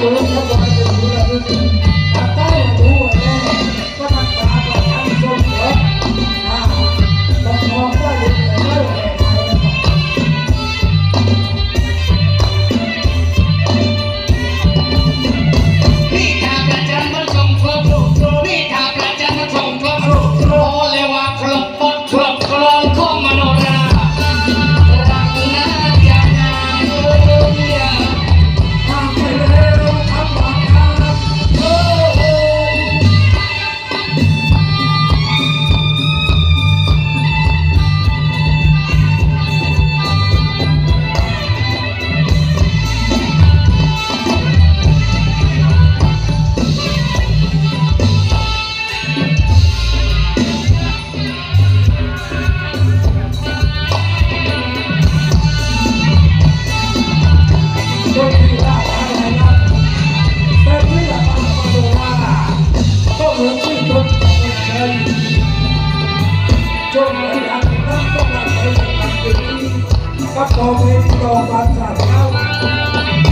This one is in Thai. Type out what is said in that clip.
Oh, ก็ต้อตเป็นโตปันสัตว์แล้ว